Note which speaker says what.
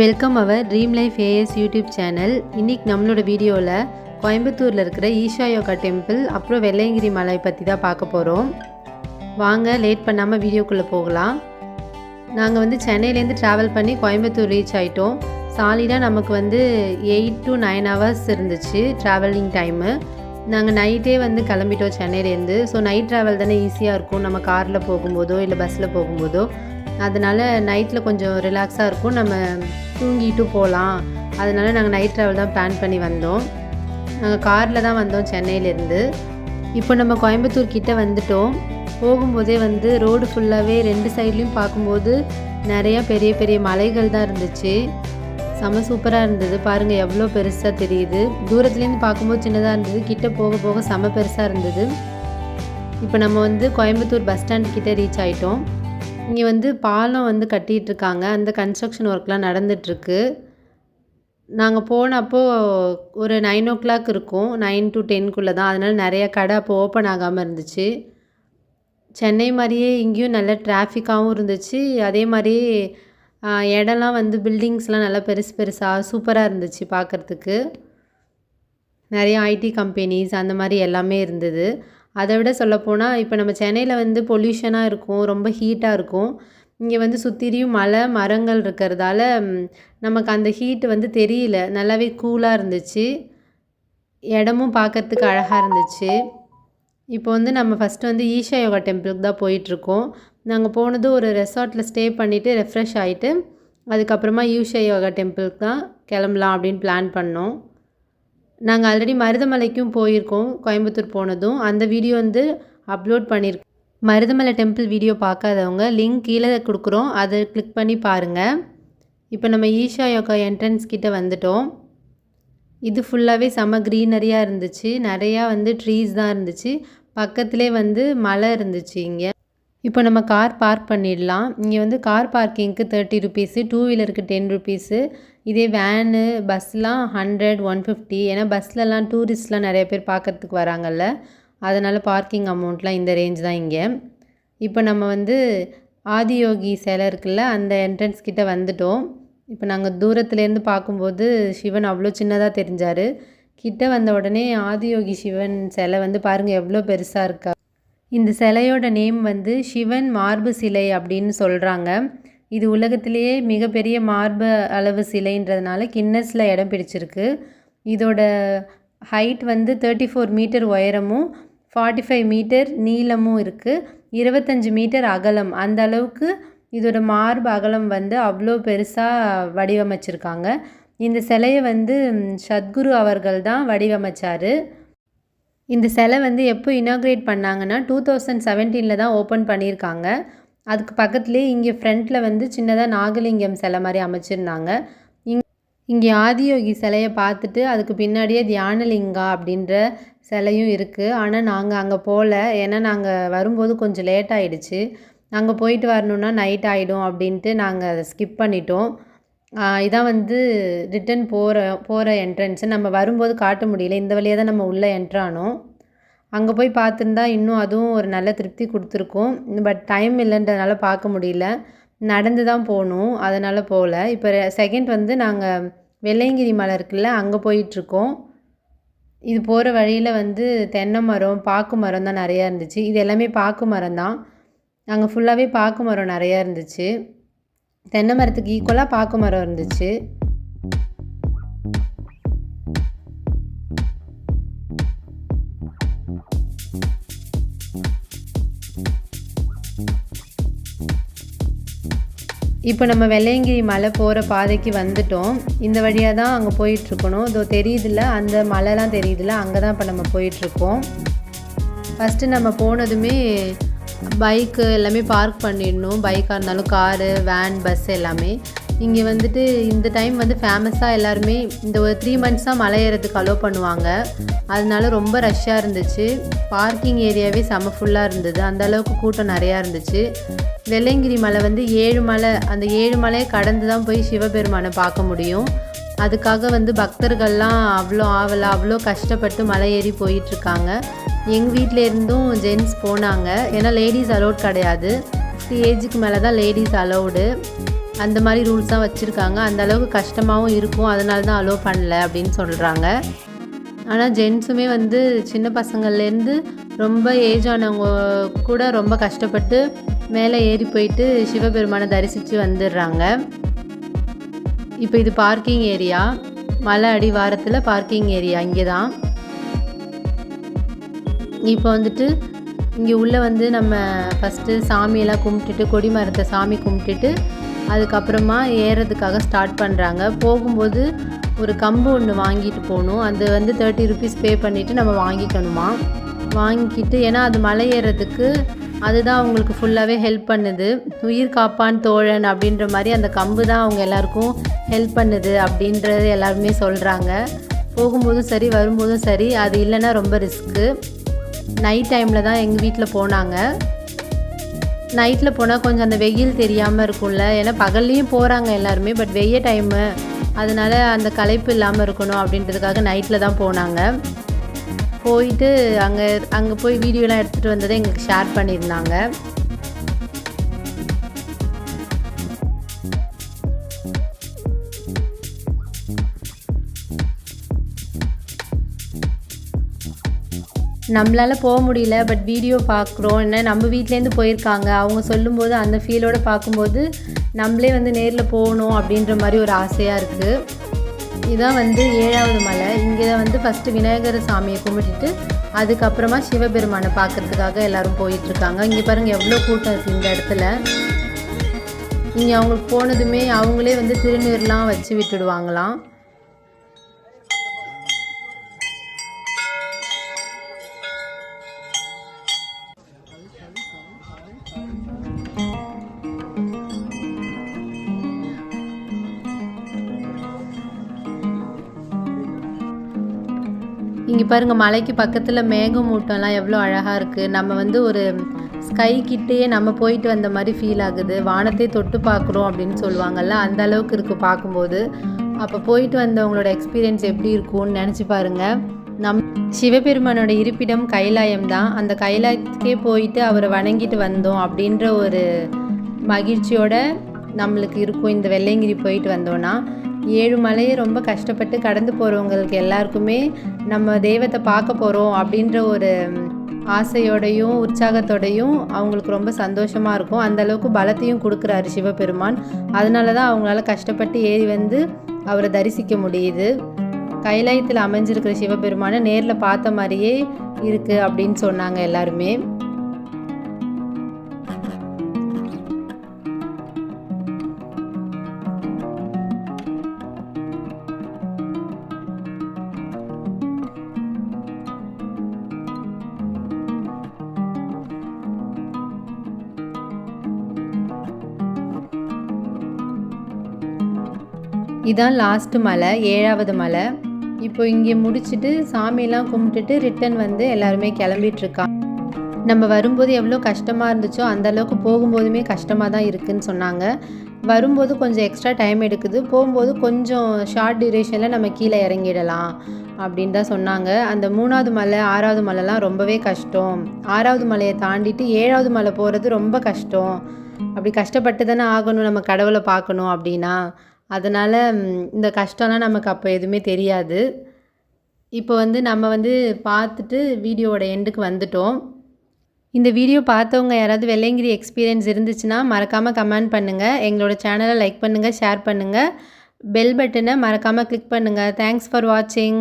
Speaker 1: Welcome our dream life AS YouTube channel இன்றைக்கி நம்மளோட வீடியோவில் கோயம்புத்தூரில் இருக்கிற ஈஷா யோகா டெம்பிள் அப்புறம் வெள்ளையங்கிரி மலை பற்றி தான் பார்க்க போகிறோம் வாங்க லேட் பண்ணாமல் வீடியோக்குள்ளே போகலாம். நாங்கள் வந்து சென்னையிலேருந்து ட்ராவல் பண்ணி கோயம்புத்தூர் ரீச் ஆகிட்டோம் சாலிடாக நமக்கு வந்து எயிட் டு நைன் ஹவர்ஸ் இருந்துச்சு ட்ராவலிங் டைமு நாங்கள் நைட்டே வந்து கிளம்பிட்டோம் சென்னையிலேருந்து. ஸோ நைட் ட்ராவல் தானே ஈஸியாக இருக்கும். நம்ம காரில் போகும்போதோ இல்லை பஸ்ஸில் போகும்போதோ. அதனால் நைட்டில் கொஞ்சம் ரிலாக்ஸாக இருக்கும். நம்ம தூங்கிட்டு போகலாம் அதனால் நாங்கள் நைட் ட்ராவல் தான் பிளான் பண்ணி வந்தோம். நாங்கள் காரில் தான் வந்தோம் சென்னையிலேருந்து. இப்போ நம்ம கோயம்புத்தூர் கிட்டே வந்துட்டோம். போகும்போதே வந்து ரோடு ஃபுல்லாகவே ரெண்டு சைட்லேயும் பார்க்கும்போது நிறையா பெரிய பெரிய மலைகள் தான் இருந்துச்சு. செம சூப்பராக இருந்தது. பாருங்கள் எவ்வளோ பெருசாக தெரியுது. தூரத்துலேருந்து பார்க்கும்போது சின்னதாக இருந்தது. கிட்டே போக போக செம பெருசாக இருந்தது. இப்போ நம்ம வந்து கோயம்புத்தூர் பஸ் ஸ்டாண்ட் கிட்டே ரீச் ஆகிட்டோம் இங்கே வந்து பாலம் வந்து கட்டிகிட்டு இருக்காங்க அந்த கன்ஸ்ட்ரக்ஷன் ஒர்க்லாம் நடந்துகிட்ருக்கு நாங்கள் போனப்போ ஒரு நைன் ஓ கிளாக் இருக்கும். நைன் டு டென்க்குள்ளே தான் அதனால் நிறைய கடை அப்போ ஓப்பன் ஆகாமல் இருந்துச்சு. சென்னை மாதிரியே இங்கேயும் நல்ல டிராஃபிக்காகவும் இருந்துச்சு. அதே மாதிரி இடம்லாம் வந்து பில்டிங்ஸ்லாம் நல்லா பெருசு பெருசாக சூப்பராக இருந்துச்சு பார்க்குறதுக்கு நிறைய ஐடி கம்பெனிஸ் அந்த மாதிரி எல்லாமே இருந்தது. அதை விட சொல்லப்போனால் இப்போ நம்ம சென்னையில் வந்து பொல்யூஷனாக இருக்கும் ரொம்ப ஹீட்டாக இருக்கும். இங்கே வந்து சுற்றிலையும் மலை மரங்கள் இருக்கிறதால நமக்கு அந்த ஹீட் வந்து தெரியல. நல்லாவே கூலாக இருந்துச்சு. இடமும் பார்க்கறதுக்கு அழகாக இருந்துச்சு. இப்போ வந்து நம்ம ஃபஸ்ட்டு வந்து ஈஷா யோகா டெம்பிளுக்கு தான் போயிட்டுருக்கோம். நாங்கள் போனது ஒரு ரெசார்ட்டில் ஸ்டே பண்ணிவிட்டு ரெஃப்ரெஷ் ஆகிட்டு அதுக்கப்புறமா ஈஷா யோகா டெம்பிளுக்கு தான் கிளம்பலாம் அப்படின்னு பிளான் பண்ணோம். நாங்கள் ஆல்ரெடி மருதமலைக்கும் போயிருக்கோம் கோயம்புத்தூர் போனதும். அந்த வீடியோ வந்து அப்லோட் பண்ணியிருக்கோம் மருதமலை டெம்பிள் வீடியோ பார்க்காதவங்க லிங்க் கீழே கொடுக்குறோம். அதை கிளிக் பண்ணி பாருங்கள் இப்போ நம்ம ஈஷா யோகா என்ட்ரன்ஸ் கிட்டே வந்துட்டோம். இது ஃபுல்லாகவே செம க்ரீனரியாக இருந்துச்சு. நிறையா வந்து ட்ரீஸ் தான் இருந்துச்சு. பக்கத்துலேயே வந்து மலை இருந்துச்சு இங்கே. இப்போ நம்ம கார் பார்க் பண்ணிடலாம். இங்கே வந்து கார் பார்க்கிங்க்கு தேர்ட்டி ருபீஸு டூ வீலருக்கு டென் ருபீஸு இதே வேனு பஸ்லாம் ஹண்ட்ரட் ஒன் ஃபிஃப்டி ஏன்னா பஸ்லலாம் டூரிஸ்ட்லாம் நிறைய பேர் பார்க்கறதுக்கு வராங்கல்ல. அதனால் பார்க்கிங் அமௌண்ட்லாம் இந்த ரேஞ்ச் தான் இங்கே. இப்போ நம்ம வந்து ஆதியோகி சிலை இருக்குல்ல அந்த என்ட்ரன்ஸ் கிட்டே வந்துட்டோம். இப்போ நாங்கள் தூரத்துலேருந்து பார்க்கும்போது சிவன் அவ்வளோ சின்னதாக தெரிஞ்சார். கிட்ட வந்த உடனே ஆதியோகி சிவன் சிலை வந்து பாருங்கள் எவ்வளோ பெருசாக இருக்கா. இந்த சிலையோட நேம் வந்து சிவன் மார்பு சிலை அப்படின்னு சொல்கிறாங்க இது உலகத்திலேயே மிகப்பெரிய மார்பு அளவு சிலைன்றதுனால கின்னஸில் இடம் பிடிச்சிருக்கு. இதோட ஹைட் வந்து தேர்ட்டி ஃபோர் மீட்டர் உயரமும் ஃபார்ட்டி ஃபைவ் மீட்டர் நீளமும் இருக்குது இருபத்தஞ்சி மீட்டர் அகலம். அந்த அளவுக்கு இதோட மார்பு அகலம் வந்து அவ்வளோ பெருசாக வடிவமைச்சிருக்காங்க. இந்த சிலையை வந்து சத்குரு அவர்கள் தான் வடிவமைச்சார். இந்த சிலை வந்து எப்போ இனாக்ரேட் பண்ணாங்கன்னா டூ தௌசண்ட் செவன்டீனில் தான் ஓப்பன் பண்ணியிருக்காங்க. அதுக்கு பக்கத்துலேயே இங்கே ஃப்ரண்ட்டில் வந்து சின்னதாக நாகலிங்கம் சிலை மாதிரி அமைச்சிருந்தாங்க. இங் இங்கே ஆதியோகி சிலையை பார்த்துட்டு அதுக்கு பின்னாடியே தியானலிங்கா அப்படின்ற சிலையும் இருக்குது ஆனால் நாங்கள் அங்கே போகல ஏன்னா நாங்கள் வரும்போது கொஞ்சம் லேட் ஆகிடுச்சு அங்கே போயிட்டு வரணுன்னா நைட் ஆகிடும் அப்படின்ட்டு நாங்கள் அதை ஸ்கிப் பண்ணிட்டோம். இதான் வந்து ரிட்டன் போகிற போகிற என்ட்ரன்ஸு நம்ம வரும்போது காட்ட முடியல. இந்த வழியாக தான் நம்ம உள்ளே என்ட்ரானோம் அங்கே போய் பார்த்துருந்தா இன்னும் அதுவும் ஒரு நல்ல திருப்தி கொடுத்துருக்கும். பட் டைம் இல்லைன்றதுனால பார்க்க முடியல. நடந்து தான் போகணும். அதனால் போகல. இப்போ செகண்ட் வந்து நாங்கள் வெள்ளையங்கிரி மலை இருக்குல்ல அங்கே போயிட்டுருக்கோம். இது போகிற வழியில் வந்து தென்னை மரம் பாக்கு மரம் தான் நிறையா இருந்துச்சு. இது எல்லாமே பாக்கு மரம் தான் அங்கே ஃபுல்லாகவே பாக்கு மரம் நிறையா இருந்துச்சு. தென்னை மரத்துக்கு ஈக்குவலாக பாக்கு மரம் இருந்துச்சு. இப்போ நம்ம வெள்ளையங்கிரி மலை போகிற பாதைக்கு வந்துட்டோம். இந்த வழியாக தான் அங்கே போயிட்டுருக்கணும். இதோ தெரியுதுல்ல அந்த மலைலாம் தெரியுதுல்ல அங்கே தான் இப்போ நம்ம போயிட்டுருக்கோம். ஃபஸ்ட்டு நம்ம போனதுமே பைக்கு எல்லாமே பார்க் பண்ணிடணும். பைக்காக இருந்தாலும் காரு வேன் பஸ் எல்லாமே. இங்கே வந்துட்டு இந்த டைம் வந்து ஃபேமஸாக எல்லாருமே இந்த ஒரு த்ரீ மந்த்ஸாக மலை ஏறதுக்கு அலோவ் பண்ணுவாங்க. அதனால ரொம்ப ரஷ்ஷாக இருந்துச்சு. பார்க்கிங் ஏரியாவே செம ஃபுல்லாக இருந்தது. அந்த அளவுக்கு கூட்டம் நிறையா இருந்துச்சு. வெள்ளையங்கிரி மலை வந்து ஏழு மலை அந்த ஏழு மலையை கடந்து தான் போய் சிவபெருமானை பார்க்க முடியும். அதுக்காக வந்து பக்தர்கள்லாம் அவ்வளோ ஆவலாக அவ்வளோ கஷ்டப்பட்டு மலை ஏறி போயிட்டுருக்காங்க எங்கள் வீட்டில் இருந்தும் ஜென்ஸ் போனாங்க. ஏன்னா லேடிஸ் அலோட் கிடையாது. ஃபிஃப்டி ஏஜுக்கு மேலே தான் லேடிஸ் அலோடு அந்த மாதிரி ரூல்ஸ் தான் வச்சுருக்காங்க. அந்த அளவுக்கு கஷ்டமாகவும் இருக்கும். அதனால தான் அலோவ் பண்ணல அப்படின்னு சொல்கிறாங்க ஆனால் ஜென்ஸுமே வந்து சின்ன பசங்கள்லேருந்து ரொம்ப ஏஜ் ஆனவங்க கூட ரொம்ப கஷ்டப்பட்டு மேலே ஏறி போயிட்டு சிவபெருமானை தரிசித்து வந்துடுறாங்க. இப்போ இது பார்க்கிங் ஏரியா மலை அடிவாரத்தில் பார்க்கிங் ஏரியா இங்கே தான் இப்போ வந்துட்டு இங்கே உள்ளே வந்து நம்ம ஃபஸ்ட்டு சாமியெல்லாம் கும்பிட்டுட்டு கொடி மரத்தை சாமி கும்பிட்டுட்டு அதுக்கப்புறமா ஏறுறதுக்காக ஸ்டார்ட் பண்ணுறாங்க போகும்போது ஒரு கம்பு ஒன்று வாங்கிட்டு போகணும். அது வந்து தேர்ட்டி ருபீஸ் பே பண்ணிவிட்டு நம்ம வாங்கிக்கணுமா? வாங்கிக்கிட்டு ஏன்னா அது மலை ஏறுறதுக்கு அதுதான் அவங்களுக்கு ஃபுல்லாகவே ஹெல்ப் பண்ணுது. உயிர் காப்பான் தோழன் அப்படின்ற மாதிரி அந்த கம்பு தான் அவங்க எல்லாருக்கும் ஹெல்ப் பண்ணுது அப்படின்றது எல்லாருமே சொல்கிறாங்க போகும்போதும் சரி வரும்போதும் சரி அது இல்லைன்னா ரொம்ப ரிஸ்க்கு நைட் டைமில் தான் எங்கள் வீட்டில் போனாங்க. நைட்டில் போனால் கொஞ்சம் அந்த வெயில் தெரியாமல் இருக்கும்ல. ஏன்னா பகல்லையும் போகிறாங்க எல்லாருமே பட் வெய்ய டைமு அதனால் அந்த களைப்பு இல்லாமல் இருக்கணும் அப்படின்றதுக்காக நைட்டில் தான் போனாங்க. போயிட்டு அங்கே அங்கே போய் வீடியோலாம் எடுத்துகிட்டு வந்ததை எங்களுக்கு ஷேர் பண்ணியிருந்தாங்க. நம்மளால் போக முடியல பட் வீடியோ பார்க்குறோம் என்ன நம்ம வீட்லேருந்து போயிருக்காங்க. அவங்க சொல்லும்போது அந்த ஃபீலோடு பார்க்கும்போது நம்மளே வந்து நேரில் போகணும் அப்படின்ற மாதிரி ஒரு ஆசையாக இருக்குது இதுதான் வந்து ஏழாவது மலை. இங்கே தான் வந்து ஃபஸ்ட்டு விநாயகர் சாமியை கும்பிட்டுட்டு அதுக்கப்புறமா சிவபெருமானை பார்க்குறதுக்காக எல்லோரும் போயிட்டுருக்காங்க. இங்கே பாருங்கள் எவ்வளோ கூட்டம் இருக்குது இந்த இடத்துல. இங்கே அவங்களுக்கு போனதுமே அவங்களே வந்து திருநீர்லாம் வச்சு விட்டுடுவாங்களாம். இங்கே பாருங்கள் மலைக்கு பக்கத்தில் மேகமூட்டம்லாம் எவ்வளோ அழகாக இருக்குது நம்ம வந்து ஒரு ஸ்கை கிட்டேயே நம்ம போயிட்டு வந்த மாதிரி ஃபீல் ஆகுது. வானத்தை தொட்டு பார்க்குறோம் அப்படின்னு சொல்லுவாங்கல்ல அந்த அளவுக்கு இருக்குது பார்க்கும்போது. அப்போ போயிட்டு வந்தவங்களோட எக்ஸ்பீரியன்ஸ் எப்படி இருக்கும்னு நினச்சி பாருங்கள் நம் சிவபெருமானோட இருப்பிடம் கைலாயம் தான் அந்த கைலாயத்துக்கே போயிட்டு அவரை வணங்கிட்டு வந்தோம் அப்படின்ற ஒரு மகிழ்ச்சியோட நம்மளுக்கு இருக்கும். இந்த வெள்ளையங்கிரி போயிட்டு வந்தோன்னா ஏழு மலையை ரொம்ப கஷ்டப்பட்டு கடந்து போகிறவங்களுக்கு எல்லாருக்குமே நம்ம தெய்வத்தை பார்க்க போகிறோம் அப்படின்ற ஒரு ஆசையோடையும் உற்சாகத்தோடையும் அவங்களுக்கு ரொம்ப சந்தோஷமாக இருக்கும். அந்தளவுக்கு பலத்தையும் கொடுக்குறாரு சிவபெருமான். அதனால தான் அவங்களால கஷ்டப்பட்டு ஏறி வந்து அவரை தரிசிக்க முடியுது. கைலாயத்தில் அமைஞ்சிருக்கிற சிவபெருமானை நேரில் பார்த்த மாதிரியே இருக்குது அப்படின்னு சொன்னாங்க எல்லாருமே. இதான் லாஸ்ட்டு மலை ஏழாவது மலை. இப்போ இங்கே முடிச்சுட்டு சாமியெல்லாம் கும்பிட்டுட்டு ரிட்டன் வந்து எல்லாருமே கிளம்பிட்டுருக்கான் நம்ம வரும்போது எவ்வளோ கஷ்டமாக இருந்துச்சோ அந்த அளவுக்கு போகும்போதுமே கஷ்டமாக தான் இருக்குதுன்னு சொன்னாங்க. வரும்போது கொஞ்சம் எக்ஸ்ட்ரா டைம் எடுக்குது. போகும்போது கொஞ்சம் ஷார்ட் டியூரேஷனில் நம்ம கீழே இறங்கிடலாம் அப்படின்னு தான் சொன்னாங்க. அந்த மூணாவது மலை ஆறாவது மலைலாம் ரொம்பவே கஷ்டம். ஆறாவது மலையை தாண்டிட்டு ஏழாவது மலை போகிறது ரொம்ப கஷ்டம். அப்படி கஷ்டப்பட்டு தானே ஆகணும் நம்ம கடவுளை பார்க்கணும் அப்படின்னா. அதனால் இந்த கஷ்டம்லாம் நமக்கு அப்போ எதுவுமே தெரியாது. இப்போ வந்து நம்ம வந்து பார்த்துட்டு வீடியோவோட எண்டுக்கு வந்துட்டோம். இந்த வீடியோ பார்த்தவங்க யாராவது வெள்ளைங்கிரி எக்ஸ்பீரியன்ஸ் இருந்துச்சுன்னா மறக்காமல் கமெண்ட் பண்ணுங்கள் எங்களோட சேனலை லைக் பண்ணுங்கள் ஷேர் பண்ணுங்கள் பெல் பட்டனை மறக்காமல் கிளிக் பண்ணுங்கள் தேங்க்ஸ் ஃபார் வாட்சிங்